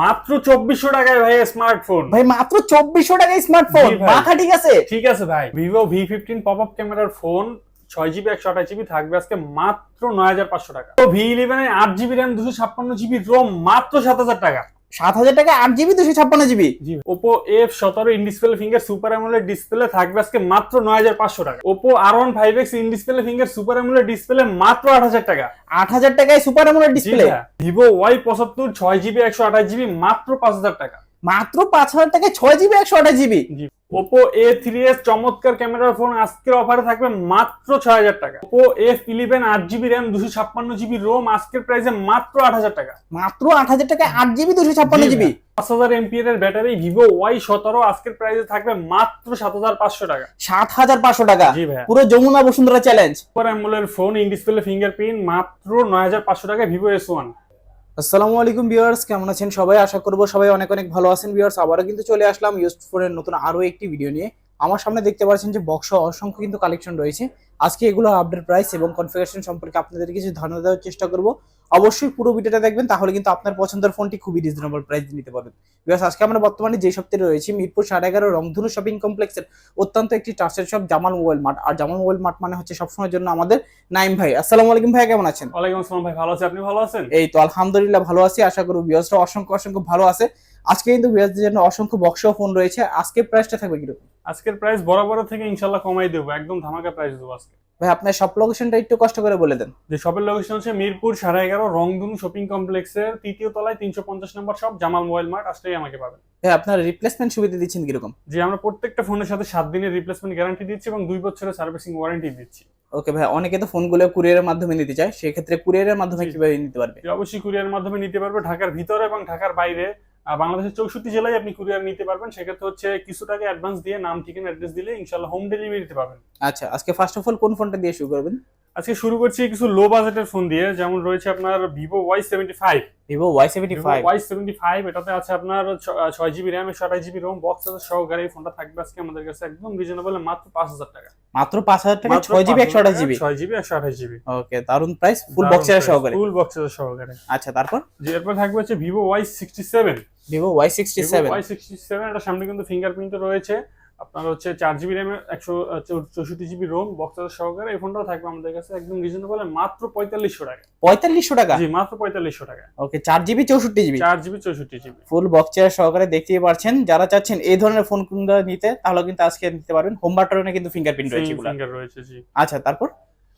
মাত্র চব্বিশশো টাকায় ভাই স্মার্টফোন ভাই মাত্র চব্বিশশো টাকায় স্মার্টফোন মাথা ঠিক আছে? ঠিক আছে ভাই। Vivo V fifteen pop up ক্যামেরার ফোন ছয় জিবি একশো আঠাশ জিবি থাকবে আজকে মাত্র নয় হাজার পাঁচশো টাকা। তো ভি ইলেভেন আট জিবি র্যাম দুশো ছাপ্পান্ন জিবি রোম মাত্র সাত হাজার টাকা। সাত হাজার টাকা আট জিবি দুশো ছাপ্পান্ন জিবি। ওপো এফ সতেরো in display finger super AMOLED display থাকবে আজকে মাত্র নয় হাজার পাঁচশো টাকা। Oppo R one five X in display finger super AMOLED display মাত্র আট হাজার টাকা। আট হাজার টাকায় super AMOLED display Vivo Y পঁচাত্তর ছয় জিবি একশো আঠাশ জিবি মাত্র পাঁচ হাজার টাকা। মাত্র পাঁচ হাজার টাকায় ছয় জিবি একশো আঠাশ GB? Oppo A three S চমৎকার ক্যামেরার ফোন আজকের অফারে থাকবে মাত্র ছয় হাজার টাকা। ওপো এফ ইলেভেন আট জিবি র্যাম দুশো ছাপ্পান্ন জিবি রোম আজকের প্রাইসে মাত্র আট হাজার টাকা। মাত্র আট হাজার টাকায় আট জিবি দুশো ছাপ্পান্ন জিবি পাঁচ হাজার এমপিএর এর ব্যাটারি ভিভো ওয়াই সতেরো আজকের প্রাইসে থাকবে মাত্র সাত হাজার পাঁচশো টাকা। সাত হাজার পাঁচশো টাকা। জি ভাইয়া পুরো Jamuna Bashundhara challenge super AMOLED phone in display fingerprint মাত্র নয় হাজার পাঁচশো টাকা ভিভো এস ওয়ান আসসালামু আলাইকুম ভিউয়ার্স, কেমন আছেন সবাই? আশা করব সবাই অনেক অনেক ভালো আছেন ভিউয়ার্স। আবারও কিন্তু চলে আসলাম ইউজ ফোনের নতুন আরও একটি ভিডিও নিয়ে। আমার সামনে দেখতে পাচ্ছেন যে বক্স অসংখ্য কিন্তু কালেকশন রয়েছে। আজকে এগুলো আপডেট প্রাইস এবং কনফিগারেশন সম্পর্কে আপনাদের কিছু ধারণা দেওয়ার চেষ্টা করব। অবশ্যই পুরো ভিডিওটা দেখবেন তাহলে কিন্তু আপনার পছন্দের ফোনটি খুবই রিজনেবল প্রাইস নিতে পারবেন। বিকজ আজকে আমরা বর্তমানে যে সপ্তাহে রয়েছি মিরপুর সাড়ে এগারো রংধনু শপিং কমপ্লেক্সের অত্যন্ত একটি trusted shop Jamal mobile mart. আর জামাল মোবাইল মার্ট মানে হচ্ছে সবসময়ের জন্য আমাদের নাইম ভাই। আসসালামু আলাইকুম ভাই কেমন আছেন? ওয়ালাইকুম আসসালাম ভাই ভালো আছে। আপনি ভালো আছেন? এই তো আলহামদুলিল্লাহ ভালো আছি। আশা করি বিয়সরা অসংখ্য অসংখ্য ভালো আছে। আজকে কিন্তু বিয়াসদের জন্য অসংখ্য বক্স ফোন রয়েছে। আজকে প্রাইসটা থাকবে কীরকম? আজকের প্রাইস বরাবর থেকে ইনশাল্লাহ কমাই দেবো। একদম ধামাকা প্রাইস দেবো আজকে। ভাই আপনার সব লোকেশনটা একটু কষ্ট করে বলে দেন। যে শপের লোকেশন হচ্ছে মিরপুর সাড়ে এগারো রংধনু শপিং কমপ্লেক্সের তৃতীয় তলায় তিনশো পঞ্চাশ নম্বর শপ জামাল মোবাইল মার্ট আসলেই আমাকে পাবেন। ভাই আপনার রিপ্লেসমেন্ট সুবিধা দিচ্ছেন কীরকম? যে আমরা প্রত্যেকটা ফোনের সাথে সাত দিনের রিপ্লেসমেন্ট গ্যারান্টি দিচ্ছি এবং দুই বছরের সার্ভিসিং ওয়ারেন্টি দিচ্ছি। ওকে ভাই অনেকে তো ফোনগুলো কুরিয়ারের মাধ্যমে নিতে চায় সেক্ষেত্রে কুরিয়ারের মাধ্যমে। কীভাবে নিতে পারবে? অবশ্যই কুরিয়ার মাধ্যমে নিতে পারবে। ঢাকার ভিতরে এবং ঢাকার বাইরে বাংলাদেশের চৌষট্টি জেলায় আপনি কুরিয়ার নিতে পারবেন। সেক্ষেত্রে হচ্ছে কিছু টাকা অ্যাডভান্স দিয়ে নাম, ঠিকানা অ্যাড্রেস দিলে ইনশাল্লাহ হোম ডেলিভারি দিতে পারবেন আচ্ছা আজকে ফার্স্ট অফ অল কোন ফোনটা দিয়ে শুরু করবেন? আজকে শুরু করছি কিছু লো বাজেটের ফোন দিয়ে যেমন রয়েছে আপনার Vivo Y seventy five Vivo Y seventy five Y seventy five এটাতে আছে আপনার ছয় জিবি র্যাম একশো আঠাশ জিবি রোম বক্স আছে সহকারে এই ফোনটা থাকবে আজকে আমাদের কাছে একদম রিজনেবল মাত্র পাঁচ হাজার টাকা। মাত্র পাঁচ হাজার টাকা ছয় জিবি একশো আঠাশ জিবি ছয় জিবি একশো আঠাশ জিবি ওকে দারুণ প্রাইস ফুল বক্সের সহকারে। ফুল বক্সের সহকারে। আচ্ছা তারপর? এরপর থাকবে হচ্ছে Vivo Y sixty seven Vivo Y sixty seven Y sixty seven এটা সামনে কিন্তু ফিঙ্গারপ্রিন্ট রয়েছে। আপনার হচ্ছে চার জিবি র্যাম একশো চৌষট্টি জিবি রোম বক্সার সহকারে এই ফোনটাও থাকবে আমাদের কাছে। একদম রিজনেবল মাত্র পঁয়তাল্লিশশো টাকা। পঁয়তাল্লিশশো টাকা? জি মাত্র পঁয়তাল্লিশশো টাকা। ওকে চার জিবি চৌষট্টি জিবি চার জিবি চৌষট্টি জিবি ফুল বক্স চেয়ার সহকারে দেখতেই পারছেন। যারা চাচ্ছেন এই ধরনের ফোন নিতে তাহলে কিন্তু আজকে নিতে পারবেন। হোম বাটনে কিন্তু ফিঙ্গারপ্রিন্ট রয়েছে ফিঙ্গার রয়েছে জি। আচ্ছা তারপর?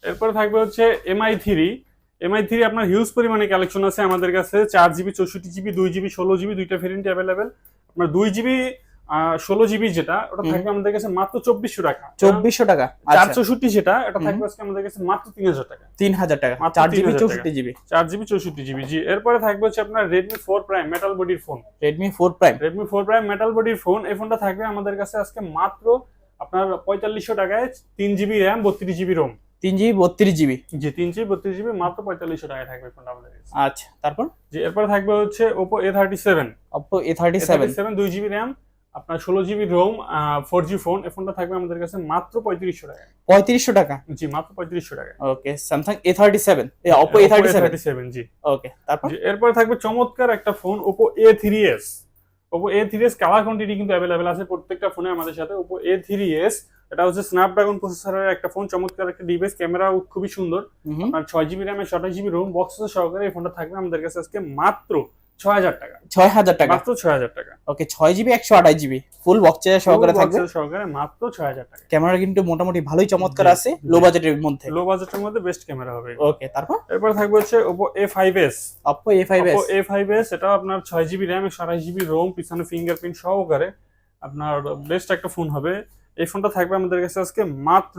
এরপরে থাকবে হচ্ছে এমআই থ্রি এমআই থ্রি আপনার হিউজ পরিমাণে কালেকশন আছে আমাদের কাছে। চার জিবি চৌষট্টি জিবি দুই জিবি ষোলো জিবি দুইটা ভেরিয়েন্ট অ্যাভেলেবেল আপনার দুই জিবি ষোলো জিবি যেটা ওটা থাকবে আমাদের কাছে মাত্র চব্বিশশো টাকা। চব্বিশশো টাকা চার আচ্ছা। চৌষট্টি যেটা এটা থাকবে আজকে আমাদের কাছে মাত্র তিন হাজার টাকা। তিন হাজার টাকা চার জিবি চৌষট্টি জিবি। চার জিবি চৌষট্টি জিবি। জি এরপরে থাকবে হচ্ছে আপনার রেডমি ফোর প্রাইম মেটাল বডির phone Redmi four prime Redmi four prime metal বডির ফোন এই ফোনটা থাকবে আমাদের কাছে আজকে মাত্র আপনার পঁয়তাল্লিশশো টাকায় তিন জিবি র্যাম বত্রিশ জিবি রোম তিন জিবি বত্রিশ জিবি। জি তিন জিবি বত্রিশ জিবি মাত্র পঁয়তাল্লিশশো টাকায় থাকবে ফোনটা আমাদের কাছে। আচ্ছা তারপর? জি এরপরে থাকবে হচ্ছে Oppo A thirty seven Oppo A thirty seven seven দুই জিবি র্যাম আপনার ষোলো GB ROM four G phone এই ফোনটা থাকবে আমাদের কাছে মাত্র পঁয়ত্রিশশো টাকা। পঁয়ত্রিশশো টাকা? জি মাত্র পঁয়ত্রিশশো টাকা। Okay Samsung A thirty seven Oppo A thirty seven seven G. Okay তারপর? এরপরে থাকবে চমৎকার একটা phone Oppo A three S Oppo A three S colour quantity কিন্তু অ্যাভেলেবেল আছে প্রত্যেকটা ফোনে আমাদের সাথে ওপো এ থ্রি এস এটা হচ্ছে স্ন্যাপড্রাগন প্রসেসরের একটা ফোন চমৎকার একটা ডিভাইস ক্যামেরা খুবই সুন্দর। আপনার ছয় জিবি র্যামের সাতাশ জিবি রোম বক্স সহকারে এই ফোনটা থাকবে আমাদের কাছে আজকে মাত্র ছয় হাজার টাকা। ছয় হাজার টাকা? মাত্র ছয় হাজার টাকা। ওকে ছয় জিবি একশো আঠাশ জিবি ফুল বক্স চেয়ার সহকারে থাকবে? মাত্র টাকা। ক্যামেরা কিন্তু মোটামুটি ভালোই চমৎকার আছে লো বাজেটের মধ্যে। লো বাজেটের মধ্যে বেস্ট ক্যামেরা হবে ওকে তারপর? এরপর থাকবে হচ্ছে ওপো ওপো এটা আপনার ছয় জিবি র্যাম একশো আঠাশ জিবি রোম পিছনে ফিঙ্গারপ্রিন্ট সহকারে আপনার বেস্ট একটা ফোন হবে। এই ফোনটা থাকবে আমাদের কাছে আজকে মাত্র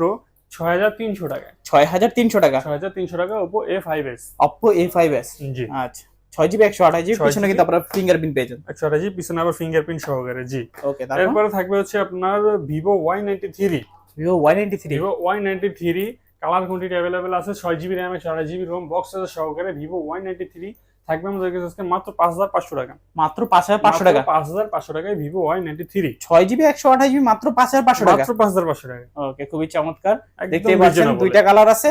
ছয় হাজার তিনশো টাকায় ছয় হাজার তিনশো টাকা। ছয় হাজার তিনশো টাকা Oppo A five S Oppo A five S জি। আচ্ছা। ছয় জিবি একশো আঠাশ জিবি পিছনে কিন্তু আপনার ফিঙ্গারপ্রিন্ট একশো আঠাশ জিবি পিছনে আবার ফিঙ্গারপ্রিন্ট সহকারে জি। ওকে তারপর? থাকবে হচ্ছে আপনার Vivo Y ninety three Vivo Y ninety three Vivo Y ninety three colour quantity available আছে ছয় জিবি র্যাম একশো আঠাশ জিবি রোম বক্স সহকারে ভিভো ওয়াই নাইনটি থ্রি থাকবে আমাদের কাছে আজকে মাত্র পাঁচ হাজার পাঁচশো টাকা। মাত্র পাঁচ হাজার পাঁচশো টাকা? পাঁচ হাজার পাঁচশো টাকায় ভিভো ওয়াই নাইনটি থ্রি ছয় জিবি একশো আঠাশ জিবি মাত্র পাঁচ হাজার পাঁচশো টাকা? মাত্র পাঁচ হাজার পাঁচশো টাকা ওকে খুবই চমৎকার। দেখতে পাচ্ছেন। দুইটা কালার আছে।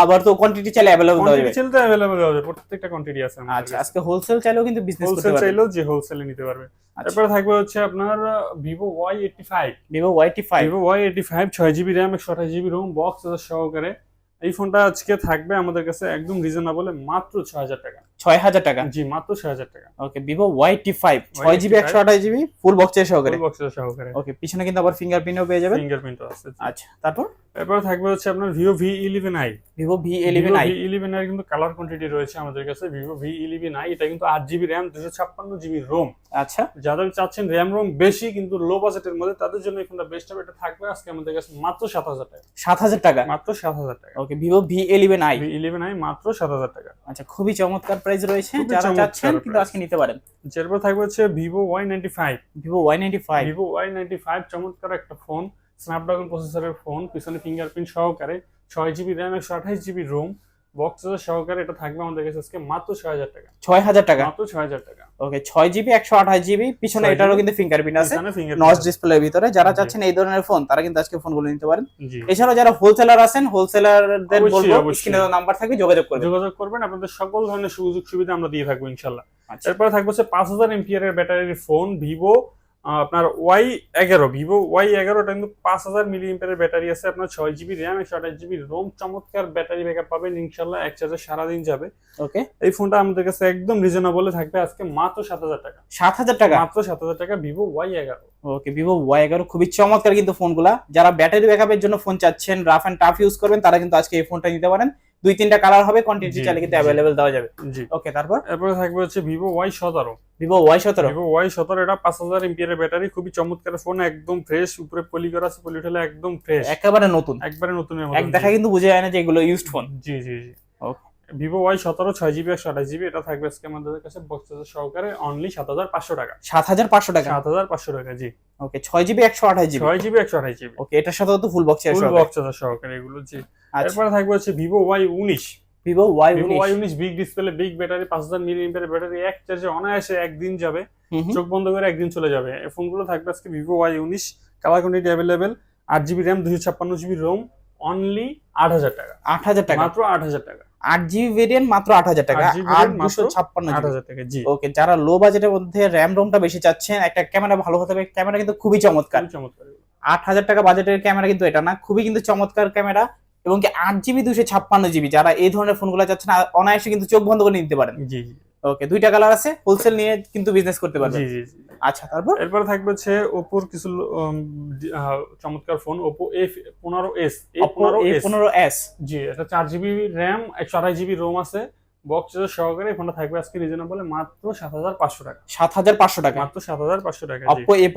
আবার তো কোয়ান্টিটি চাইলে अवेलेबल হবে কোয়ান্টিটি চাইলে अवेलेबल হবে প্রত্যেকটা কোয়ান্টিটি আছে আমাদের আচ্ছা আজকে হোলসেল চাইলেও কিন্তু বিজনেস করতে হোলসেল চাইলেও যে হোলসেলে নিতে পারবে। আচ্ছা। তারপরে থাকবে হচ্ছে আপনার ওয়াই এইটটি ফাইভ ছয় জিবি র্যাম একশো আঠাশ জিবি রোম বক্স সহকারে। এই ফোনটা আজকে থাকবে আমাদের কাছে একদম রিজনেবল মাত্র ছয় হাজার টাকা। ছয় হাজার টাকা? জি মাত্র ছয় হাজার টাকা। Okay Vivo Y T five ছয় জিবি একশো আঠাশ জিবি ফুল বক্সের সহকারে। বক্স সহকারে। ওকে পিছনে কিন্তু আবার ফিঙ্গারপ্রিন্টও পেয়ে যাবেন। ফিঙ্গারপ্রিন্ট আছে আচ্ছা তারপর? এরপর থাকবে হচ্ছে আপনার Vivo V eleven i Vivo V eleven i V eleven i কিন্তু কালার কোয়ান্টিটি রয়েছে আমাদের কাছে। ভিভো ভি ইলেভেন আই এটা কিন্তু আট জিবি র্যাম দুশো ছাপ্পান্ন জিবি রোম আচ্ছা। যাদের চাচ্ছেন র্যাম রোম বেশি কিন্তু লো বাজেটের মধ্যে তাদের জন্য এই ফোনটা বেস্ট হবে। এটা থাকবে আজকে আমাদের কাছে মাত্র সাত হাজার টাকা। সাত হাজার টাকা? মাত্র সাত হাজার টাকা। Okay Vivo V eleven i eleven i মাত্র সাত হাজার টাকা। আচ্ছা খুবই চমৎকার প্রাইস রয়েছে যারা চাচ্ছেন কিন্তু আজকে নিতে পারেন। এরপর থাকবে হচ্ছে Vivo Y ninety five Vivo Y ninety five Vivo Y ninety five চমৎকার একটা ফোন স্ন্যাপড্রাগন প্রসেসরের ফোন পিছনে ফিঙ্গারপ্রিন্ট সহকারে ছয় জিবি র্যাম একশো আঠাশ জিবি রোম বক্স সহকারে এটা থাকবে আমাদের কাছে আজকে মাত্র ছয় হাজার টাকা। ছয় হাজার টাকা? মাত্র ছয় হাজার টাকা। ওকে ছয় জিবি একশো আঠাশ জিবি পিছনে এটারও কিন্তু ফিঙ্গারপ্রিন্ট আছে। নচ ডিসপ্লের ভিতরে। যারা চাচ্ছেন এই ধরনের ফোন তারা কিন্তু আজকে ফোনগুলো নিতে পারেন। জি। এছাড়াও যারা হোলসেলার আছেন হোলসেলারদের বলব স্ক্রিনে নাম্বার থাকবে যোগাযোগ করবেন। যোগাযোগ করবেন। আপনাদের সকল ধরনের সুযোগ সুবিধা আমরা দিয়ে থাকব ইনশাল্লাহ। আচ্ছা। এরপরে থাকবে হচ্ছে পাঁচ হাজার এমপিয়ারের ব্যাটারির ফোন ভিভো আপনার ওয়াই এগারো ভিভো ওয়াই এগারোটা কিন্তু পাঁচ হাজার মিলি এমপিয়ারের ব্যাটারি আছে আপনার ছয় জিবি র্যাম একশো আঠাশ জিবি রোম চমৎকার ব্যাটারি ব্যাকআপ পাবেন ইনশাল্লাহ এক চার্জে সারাদিন যাবে। ওকে এই ফোনটা আমাদের কাছে একদম রিজনেবলে থাকবে আজকে মাত্র সাত হাজার টাকা। সাত হাজার টাকা? মাত্র সাত হাজার টাকা ভিভো ওয়াই এগারো। ওকে ভিভো ওয়াই এগারো খুবই চমৎকার কিন্তু ফোনগুলা। যারা ব্যাটারি ব্যাকআপের জন্য ফোন চাচ্ছেন রাফ অ্যান্ড টাফ ইউজ করবেন তারা কিন্তু আজকে এই ফোনটা নিতে পারেন। দুই তিনটা কালার হবে কোয়ান্টিটি চালে চাইলে কিন্তু। অ্যাভেলেবেল দেওয়া যাবে। জি। ওকে তারপর? এরপরে থাকবে হচ্ছে ভিভো ওয়াই সতেরো। ভিভো ওয়াই সতেরো? ভিভো ওয়াই সতেরো এটা পাঁচ হাজার এমপিয়ারের ব্যাটারি খুবই চমৎকার ফোন একদম ফ্রেশ উপরে পলি করা আছে পলি উঠালে একদম ফ্রেশ একেবারে নতুন। একবারে নতুন এক দেখা কিন্তু বুঝে যায় না যে এগুলো ইউজড ফোন জি জি জি. ভিভো ওয়াই সতেরো ছয় জিবি একশো আঠাশ জিবি এটা থাকবে আজকে আমাদের কাছে বক্স সহকারে অনলি সাত হাজার পাঁচশো টাকা। সাত হাজার পাঁচশো টাকা? সাত হাজার পাঁচশো টাকা জি। ওকে ছয় জিবি একশো আঠাশ জিবি ছয় জিবি একশো আঠাশ জিবি ওকে এটার সাথেও তো ফুল বক্স ফুল বক্স সহকারে। এগুলো জি। আচ্ছা। এরপরে থাকবে হচ্ছে ভিভো ওয়াই উনিশ। ভিভো ওয়াই ওয়াই উনিশ। বিগ ডিসপ্লে বিগ ব্যাটারি পাঁচ হাজার মিলি ব্যাটারি এক চার্জে অনায়াসে একদিন যাবে। চোখ বন্ধ করে একদিন চলে যাবে। এই ফোনগুলো থাকবে আজকে ভিভো ওয়াই উনিশ কালার কোয়ান্টিটি অ্যাভেলেবেল আট জিবি র্যাম দুশো ছাপ্পান্ন জিবি রোম অনলি আট হাজার টাকা। আট হাজার টাকা। মাত্র আট হাজার টাকা। আট জিবি ভেরিয়েন্ট মাত্র আট হাজার টাকা। আট দুশো ছাপ্পান্ন আট হাজার টাকা জি। ওকে যারা লো বাজেটের মধ্যে র্যাম রোমটা বেশি চাচ্ছেন একটা ক্যামেরা ভালো হতে হবে। ক্যামেরা কিন্তু খুবই চমৎকার। চমৎকার। আট হাজার টাকা বাজেটের ক্যামেরা কিন্তু এটা না খুবই কিন্তু চমৎকার ক্যামেরা এবং কি আট জিবি দুশো ছাপ্পান্ন জিবি যারা এই ধরনের ফোনগুলো চাচ্ছেন অনায়াসে কিন্তু চোখ বন্ধ করে নিতে পারেন। জি জি। ওকে দুইটা কালার আছে হোলসেল নিয়ে কিন্তু বিজনেস করতে পারবে জি জি আচ্ছা তারপর? এরপরে থাকবে হচ্ছে ওপোর কিছু চমৎকার ফোন ওপো এ পনেরো এস পনেরো এস পনেরো এস জি এটা চার জিবি র্যাম একশো আড়াই জিবি রোম আছে। বক্স সহকারে ফোনটা থাকবে আজকে রিজনেবল মাত্র সাত হাজার পাঁচশো টাকা। সাত হাজার পাঁচশো টাকা? মাত্র সাত হাজার পাঁচশো টাকা এ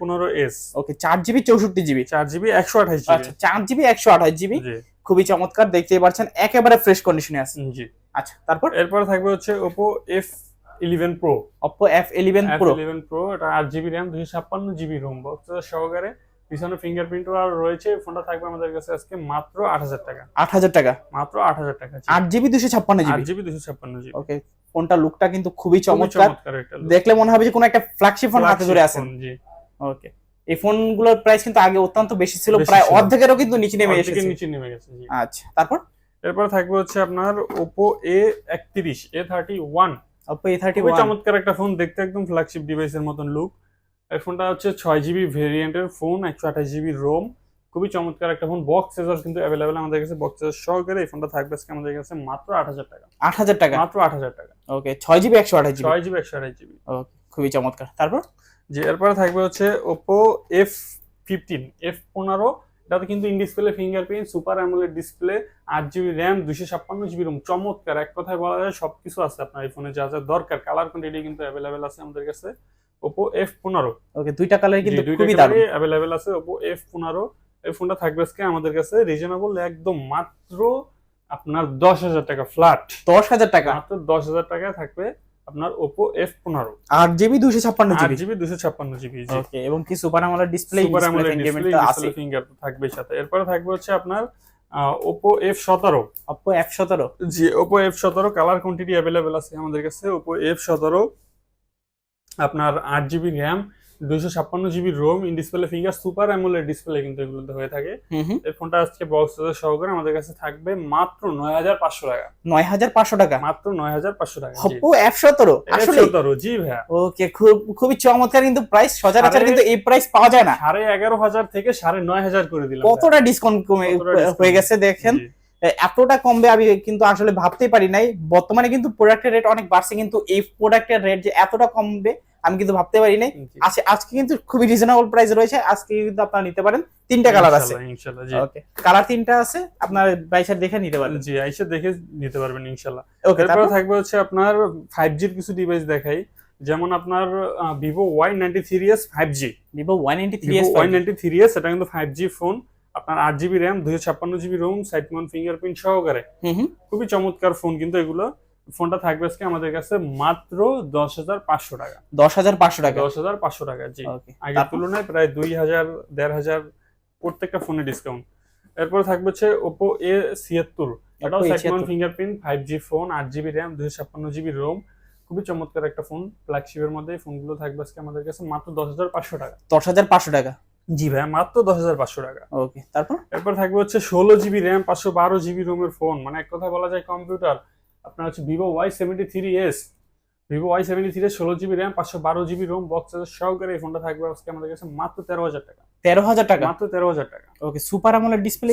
পনেরো এস ওকে চার জিবি চৌষট্টি জিবি? চার জিবি একশো আঠাশ জিবি। আচ্ছা চার জিবি একশো আঠাশ জিবি? জি। খুবই চমৎকার দেখতেই পাচ্ছেন একেবারে ফ্রেশ কন্ডিশনে আছে। জি। আচ্ছা তারপর? এরপরে থাকবে হচ্ছে Oppo F eleven pro Oppo F eleven pro eleven pro এটা আট জিবি র্যাম দুশো ছাপ্পান্ন জিবি রোম বক্স সহকারে পিছনে ফিঙ্গারপ্রিন্টও আর রয়েছে ফোনটা থাকবে আমাদের কাছে আজকে মাত্র আট হাজার টাকা। আট হাজার টাকা? মাত্র আট হাজার টাকা। আট জিবি দুশো ছাপ্পান্ন জিবি? জিবি দুশো ছাপ্পান্ন জিবি। ওকে ফোনটা লুকটা কিন্তু খুবই চমৎকার। দেখলে মনে হবে যে কোনো একটা ফ্ল্যাগশিপ ফোন হাতে ধরে আছেন জি। ওকে এই ফোনগুলোর প্রাইস কিন্তু আগে অত্যন্ত বেশি ছিল প্রায় অর্ধেকেরও কিন্তু নিচে নেমে এসেছে। নিচে নেমে গেছে জি। আচ্ছা তারপর? এরপর থাকবে হচ্ছে আপনার ওপো এ একত্রিশ A thirty one A thirty খুবই চমৎকার একটা ফোন দেখতে একদম ফ্ল্যাগশিপ ডিভাইসের মতন লুক এই ফোনটা হচ্ছে ছয় জিবি ভেরিয়েন্টের ফোন একশো আঠাশ জিবি রোম খুবই চমৎকার একটা ফোন বক্স চার্জার কিন্তু অ্যাভেলেবেল আমাদের কাছে বক্স চার্জার সহকারে এই ফোনটা থাকবে আজকে আমাদের কাছে মাত্র আট হাজার টাকা। আট হাজার টাকা? মাত্র আট হাজার টাকা। ওকে ছয় জিবি একশো আঠাশ জিবি ছয় জিবি একশো আঠাশ জিবি ওকে খুবই চমৎকার। তারপর? যে এরপরে থাকবে হচ্ছে ওপো এফ ফিফটিন এফ পনেরো। এটাতে কিন্তু in display fingerprint super AMOLED display আট জিবি র্যাম দুশো ছাপ্পান্ন জিবি রোম চমৎকার এক কথায় বলা যায় সবকিছু আছে আপনার এই ফোনে যা যা দরকার কালার কোয়ান্টিটি কিন্তু অ্যাভেলেবেল আছে আমাদের কাছে। ওপো এফ পনেরো। ওকে দুইটা কালার কিন্তু খুবই দারুণ। অ্যাভেলেবেল আছে ওপো এফ পনেরো। এই ফোনটা থাকবে আজকে আমাদের কাছে রিজনেবল একদম মাত্র আপনার দশ হাজার টাকা ফ্ল্যাট দশ হাজার টাকা? মাত্র দশ হাজার টাকায় থাকবে আপনার ওপো এফ পনেরো। আট জিবি দুশো ছাপ্পান্ন জিবি। জিবি দুশো ছাপ্পান্ন জিবি ওকে এবং কি সুপার আমলের ডিসপ্লে সুপার ফিঙ্গারপ্রিন্ট ডিসপ্লে আছে। ফিঙ্গার থাকবে সাথে। এরপরে থাকবে হচ্ছে আপনার ওপো এফ সতেরো। অপো এফ সতেরো। জি ওপো এফ সতেরো কালার কোয়ান্টিটি অ্যাভেলেবেল আছে আমাদের কাছে ওপো এফ সতেরো। আপনার আট জিবি র্যাম দুইশো ছাপ্পান্ন GB ROM in display finger super AMOLED display কিন্তু এগুলোতে হয়ে থাকে। এই ফোনটা আজকে বক্স সহকারে আমাদের কাছে থাকবে মাত্র নয় হাজার পাঁচশো টাকা। নয় হাজার পাঁচশো টাকা? মাত্র নয় হাজার পাঁচশো টাকা। অপো এফ সতেরো সতেরো জি ভাইয়া। ওকে খুব খুবই চমৎকার কিন্তু প্রাইস সচরাচর কিন্তু এই প্রাইস পাওয়া যায় না। সাড়ে এগারো হাজার থেকে সাড়ে নয় হাজার করে দিলাম কতটা ডিসকাউন্ট কমে হয়ে গেছে দেখেন। এতটা কমবে আমি কিন্তু আসলে ভাবতেই পারি নাই। বর্তমানে কিন্তু প্রোডাক্টের রেট অনেক বাড়ছে কিন্তু এই প্রোডাক্টের রেট যে এতটা কমবে আমি কিন্তু ভাবতে পারি নাই। আজকে আজকে কিন্তু খুবই রিজনেবল প্রাইস রয়েছে আজকে কিন্তু আপনারা নিতে পারেন। তিনটা কালার আছে। ইনশাল্লাহ জি। ওকে কালার তিনটা আছে আপনার বাইসার দেখে নিতে পারেন। জি আইসা দেখে নিতে পারবেন ইনশাল্লাহ। ওকে এরপরে থাকবে হচ্ছে আপনার ফাইভ জির কিছু ডিভাইস দেখাই। যেমন আপনার Vivo Y ninety three S five G Vivo one eighty three Vivo Y ninety three S এটা কিন্তু ফাইভ জি ফোন আপনার আট জিবি র্যাম দুইশো ছাপ্পান্ন GB ROM side mount fingerprint সহকারে খুবই চমৎকার ফোন কিন্তু এগুলো। ফোনটা থাকবে আজকে আমাদের কাছে মাত্র দশ হাজার পাঁচশো টাকা। দশ হাজার পাঁচশো টাকা? দশ হাজার পাঁচশো টাকা জি। আগের তুলনায় প্রায় দুই হাজার দেড় হাজার প্রত্যেকটা ফোনে ডিসকাউন্ট এরপর থাকবে হচ্ছে ওপো এ ছিয়াত্তর। এটাও Oppo A76 cyclone fingerprint five G phone আট জিবি র্যাম দুশো ছাপ্পান্ন জিবি রোম খুবই চমৎকার একটা ফোন ফ্ল্যাগশিপের মধ্যে ফোনগুলো থাকবে আজকে আমাদের কাছে মাত্র দশ হাজার পাঁচশো টাকা। দশ হাজার পাঁচশো টাকা? জি ভাই মাত্র দশ হাজার পাঁচশো টাকা। ওকে তারপর? এরপর থাকবে হচ্ছে ষোলো জিবি র্যাম পাঁচশো বারো জিবি রোমের ফোন। মানে এক কথা বলা যায় কম্পিউটার আপনার হচ্ছে Vivo Y seventy three S. Vivo Y seventy three ষোলো জিবি র্যাম পাঁচশো বারো জিবি রোম বক্স সহকারে এই ফোনটা থাকবে আজকে আমাদের কাছে মাত্র তেরো হাজার টাকা। তেরো হাজার টাকা? মাত্র তেরো হাজার টাকা। ওকে সুপার আমলের ডিসপ্লে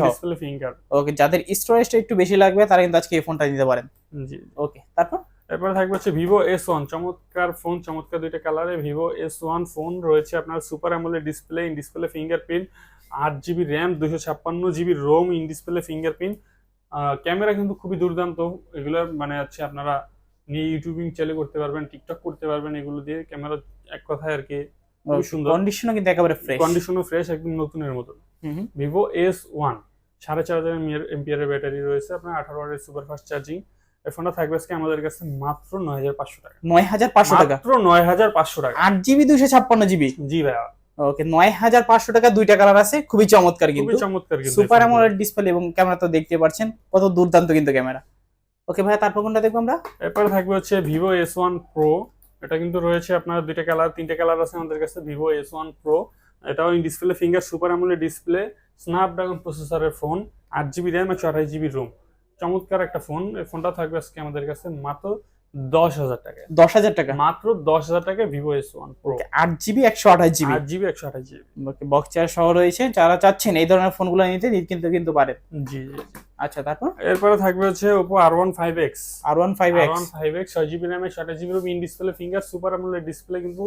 ডিসপ্লে ফিঙ্গার ওকে যাদের স্টোরেজটা একটু বেশি লাগবে তারা কিন্তু আজকে এই ফোনটা নিতে পারেন। জি। ওকে তারপর? এরপর থাকবে হচ্ছে ভিভো এস ওয়ান চমৎকার ফোন চমৎকার দুইটা কালারে ভিভো এস ওয়ান ফোন রয়েছে আপনার super AMOLED display in display fingerprint আট জিবি র্যাম দুশো ছাপ্পান্ন GB ROM in display fingerprint camera কিন্তু খুবই দুর্দান্ত। এগুলো মানে হচ্ছে আপনারা নিয়ে ইউটিউবিং চালু করতে পারবেন টিকটক করতে পারবেন এগুলো দিয়ে ক্যামেরা এক কথায় আর কি খুবই সুন্দর। কন্ডিশনও কিন্তু একেবারে ফ্রেশ কন্ডিশনও ফ্রেশ একদম নতুনের মতো ভিভো এস ওয়ান সাড়ে চার হাজার এমপিআর ব্যাটারি রয়েছে আপনার আঠারো ওয়াটের সুপার ফাস্ট চার্জিং এই ফোনটা থাকবে আজকে আমাদের কাছে মাত্র নয় হাজার পাঁচশো টাকা। নয় হাজার পাঁচশো টাকা? মাত্র নয় হাজার পাঁচশো টাকা। আট জিবি দুইশো ছাপ্পান্ন জিবি? জি ভাইয়া। ওকে নয় হাজার পাঁচশো টাকা দুইটা কালার আছে খুবই চমৎকার কিন্তু। চমৎকার সুপার। অ্যামোলেড ডিসপ্লে এবং ক্যামেরা তো দেখতে পাচ্ছেন কত দুর্দান্ত কিন্তু ক্যামেরা ওকে ভাই তারপর কোনটা দেখব আমরা? এরপরে থাকবে হচ্ছে ভিভো এস ওয়ান প্রো এটা কিন্তু রয়েছে আপনার দুইটা কালার তিনটে কালার আছে আমাদের কাছে ভিভো এস ওয়ান প্রো এটাও display finger super AMOLED display Snapdragon প্রসেসরের ফোন আট জিবি র্যাম একশো আঠাশ জিবি রোম চমৎকার একটা ফোন। এই ফোনটা থাকবে আজকে আমাদের কাছে মাত্র দশ হাজার টাকায়। দশ হাজার টাকা? মাত্র দশ হাজার টাকায় ভিভো এস ওয়ান প্রো আট জিবি একশো আঠাশ জিবি আট জিবি একশো আঠাশ জিবি বক্স চেয়ার সহ রয়েছে যারা চাচ্ছেন এই ধরনের ফোনগুলো নিতে কিন্তু কিন্তু পারেন জি জি আচ্ছা তারপর? এরপরে থাকবে হচ্ছে Oppo R one five X R one five X one five X ছয় জিবি র্যামে ষাট GB ROM in display finger super আমলের ডিসপ্লে কিন্তু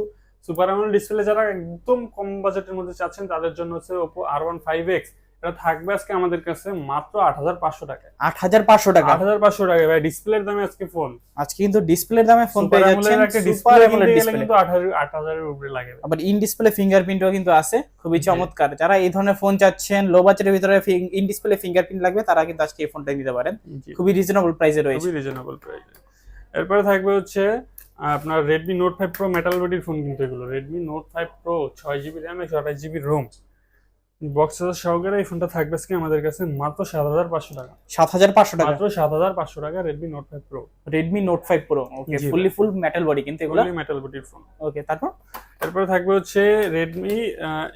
সুপার আমলের ডিসপ্লে যারা একদম কম বাজেটের মধ্যে চাচ্ছেন তাদের জন্য হচ্ছে Oppo R one five X এটা থাকবে আজকে আমাদের কাছে মাত্র আট হাজার পাঁচশো টাকায় আট হাজার পাঁচশো টাকা? আট হাজার পাঁচশো টাকায় ভাই ডিসপ্লের দামে আজকে ফোন আজকে কিন্তু ডিসপ্লের দামে ফোন পেয়ে যাচ্ছেন সুপার অ্যামোলেড ডিসপ্লে কিন্তু আট হাজারের উপরে লাগে। আবার ইন ডিসপ্লে ফিঙ্গারপ্রিন্টও কিন্তু আছে খুবই চমৎকার। যারা এই ধরনের ফোন চাচ্ছেন লো বাজেটের ভিতরে ইন ডিসপ্লে ফিঙ্গারপ্রিন্ট লাগবে তারা কিন্তু আজকে এই ফোনটা নিতে পারেন। খুবই রিজনেবল প্রাইসে রয়েছে। খুবই রিজনেবল প্রাইস এরপরে থাকবে হচ্ছে আপনার Redmi Note five pro metal বডির ফোন কিন্তু এগুলো। রেডমি নোট ফাইভ প্রো ছয় জিবি র্যাম একশো আঠাশ জিবি রোম বক্স সহকারে এই ফোনটা থাকবে আজকে আমাদের কাছে মাত্র সাত হাজার পাঁচশো টাকা। সাত হাজার পাঁচশো টাকা? মাত্র সাত হাজার পাঁচশো টাকা Redmi Note five pro Redmi Note five pro okay. Fully full metal body কিন্তু এগুলো? মেটাল বডির ফোন ওকে তারপর? এরপরে থাকবে হচ্ছে Redmi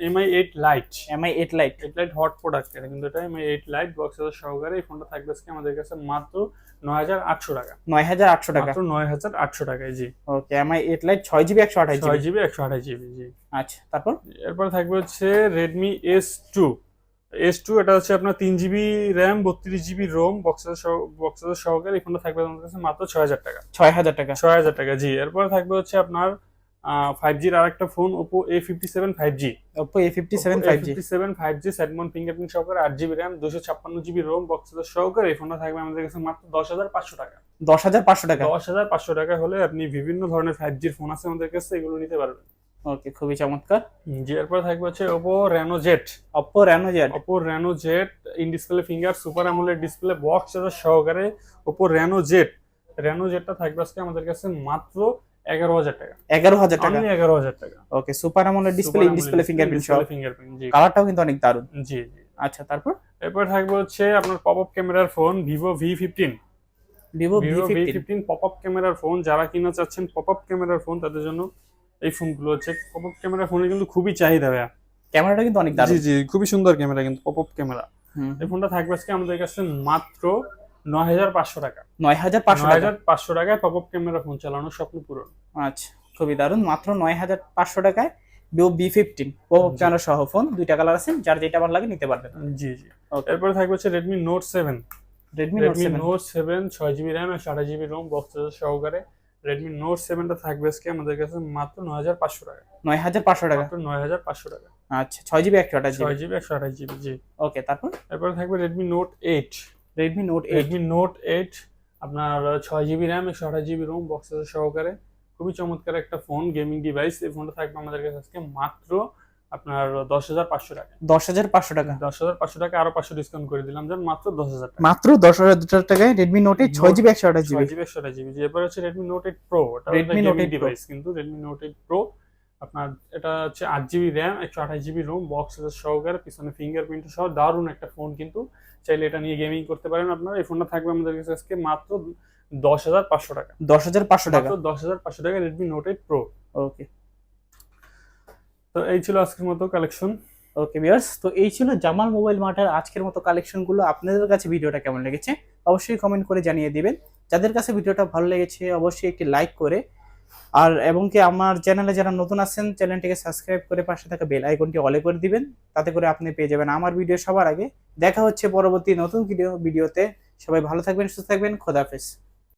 Mi eight lite Mi eight lite eight lite hot product এটা কিন্তু এটা এমআই এইট লাইট বক্স সহকারে এই ফোনটা থাকবে আজকে আমাদের কাছে মাত্র নয় হাজার আটশো টাকা। নয় হাজার আটশো টাকা? মাত্র নয় হাজার আটশো টাকায় জি। ওকে এমআই এইট লাইট ছয় জিবি একশো আঠাশ ছয় জিবি একশো আঠাশ জিবি জি। আচ্ছা তারপর? এরপর থাকবে হচ্ছে Redmi S two S two এটা হচ্ছে আপনার তিন জিবি র্যাম বত্রিশ জিবি রোম বক্সের সহকারে এই ফোনটা থাকবে আমাদের কাছে মাত্র ছয় হাজার টাকা। ছয় হাজার টাকা। ছয় হাজার টাকা জি। এরপর থাকবে হচ্ছে আপনার ফাইভ জির আর একটা phone Oppo A fifty seven five G Oppo A fifty seven five G seven five G সেটমন fingerprint সহকারে আট জিবি র্যাম দুশো ছাপ্পান্ন জিবি রোম বক্সের সহকারে এই ফোনটা থাকবে আমাদের কাছে মাত্র দশ হাজার পাঁচশো টাকা। দশ হাজার পাঁচশো টাকা। দশ হাজার পাঁচশো টাকা হলে আপনি বিভিন্ন ধরনের ফাইভ জির ফোন আছে আমাদের কাছে এগুলো নিতে পারবেন। ওকে খুবই চমৎকার। জি এরপর থাকবে হচ্ছে Oppo Reno Z Oppo Reno Z Oppo Reno Z in display finger super AMOLED display box সহকারে ওপো রেনো জেট রেনো জেটটা থাকবে আজকে আমাদের কাছে মাত্র এগারো হাজার টাকা। এগারো হাজার টাকা। এগারো হাজার টাকা। ওকে সুপার আমলের ডিসপ্লে ইন ডিসপ্লে ফিঙ্গারপ্রিন্ট সহ। ফিঙ্গারপ্রিন্ট জি। কালারটাও কিন্তু অনেক দারুণ। জি জি। আচ্ছা তারপর? এরপর থাকবে হচ্ছে আপনার পপ আপ ক্যামেরার phone Vivo V fifteen Vivo V fifteen pop up ক্যামেরার ফোন যারা কিনা চাচ্ছেন পপ আপ ক্যামেরার ফোন তাদের জন্য এই ফোনগুলো হচ্ছে পপআপ ক্যামেরা ফোনের কিন্তু খুবই চাহিদা ভাইয়া। ক্যামেরাটা কিন্তু অনেক জি দারুণ। জি খুবই সুন্দর ক্যামেরা কিন্তু পপআপ ক্যামেরা এই ফোনটা থাকবে আজকে আমাদের কাছে মাত্র নয় হাজার পাঁচশো টাকা। নয় হাজার পাঁচশো হাজার পাঁচশো টাকায় পপআপ ক্যামেরা ফোন চালানোর স্বপ্ন পূরণ। আচ্ছা খুবই দারুণ। মাত্র নয় হাজার পাঁচশো টাকায় ভিভো বি ফিফটিন পপ জি। ক্যামেরা সহ ফোন দুইটা কালার আছে যার যেটা ভালো লাগে নিতে পারবেন। জি জি. এরপরে থাকবে হচ্ছে Redmi Note seven Redmi Note seven Note seven ছয় জিবি র্যাম একশো আঠাশ জিবি রোম বক্স সহকারে। রেডমি নোট সেভেনটা থাকবে আজকে আমাদের কাছে মাত্র নয় হাজার পাঁচশো টাকা। নয় হাজার পাঁচশো টাকা? নয় হাজার পাঁচশো টাকা। আচ্ছা ছয় জিবি একশো আঠাশ ছয় জিবি একশো আঠাশ জিবি জি। ওকে তারপর? এরপরে থাকবে Redmi Note eight Redmi Note eight Redmi Note eight আপনার ছয় জিবি র্যাম একশো আঠাশ জিবি রোম বক্সের সহকারে। খুবই চমৎকার একটা ফোন গেমিং ডিভাইস এই ফোনটা থাকবে আমাদের কাছে আজকে মাত্র আপনার দশ হাজার পাঁচশো টাকা। দশ হাজার পাঁচশো টাকা। দশ হাজার পাঁচশো টাকা আরও পাঁচশো ডিসকাউন্ট করে দিলাম যেন মাত্র দশ হাজার মাত্র দশ হাজার টাকায় রেডমি নোট এইট ছয় জিবি একশো আঠাশ জিবি। জিবি একশো আঠাশ জিবি। এরপর হচ্ছে Redmi Note eight pro Redmi Note 8 device কিন্তু রেডমি নোট এইট প্রো আপনার এটা হচ্ছে আট জিবি র্যাম একশো আঠাশ জিবি রোম বক্স সহকারে পিছনে ফিঙ্গারপ্রিন্ট সহ দারুণ একটা ফোন কিন্তু। চাইলে এটা নিয়ে গেমিং করতে পারেন আপনারা। এই ফোনটা থাকবে আমাদের কাছে আজকে মাত্র দশ হাজার পাঁচশো টাকা। দশ হাজার পাঁচশো টাকা। দশ হাজার পাঁচশো টাকা Redmi Note eight pro okay তো এই ছিল আজকের মতো কালেকশন ওকে ভিউয়ার্স তো এই ছিল জামাল মোবাইল মার্টের আজকের মতো কালেকশনগুলো আপনাদের কাছে ভিডিওটা কেমন লেগেছে? অবশ্যই কমেন্ট করে জানিয়ে দিবেন। যাদের কাছে ভিডিওটা ভালো লেগেছে, অবশ্যই একটি লাইক করে। আর এবং কি আমার চ্যানেলে যারা নতুন আছেন চ্যানেলটিকে সাবস্ক্রাইব করে পাশে থাকা বেল আইকনটি অলে করে দিবেন। তাতে করে আপনি পেয়ে যাবেন আমার ভিডিও সবার আগে। দেখা হচ্ছে পরবর্তী নতুন ভিডিও ভিডিওতে সবাই ভালো থাকবেন, সুস্থ থাকবেন। খোদাফেজ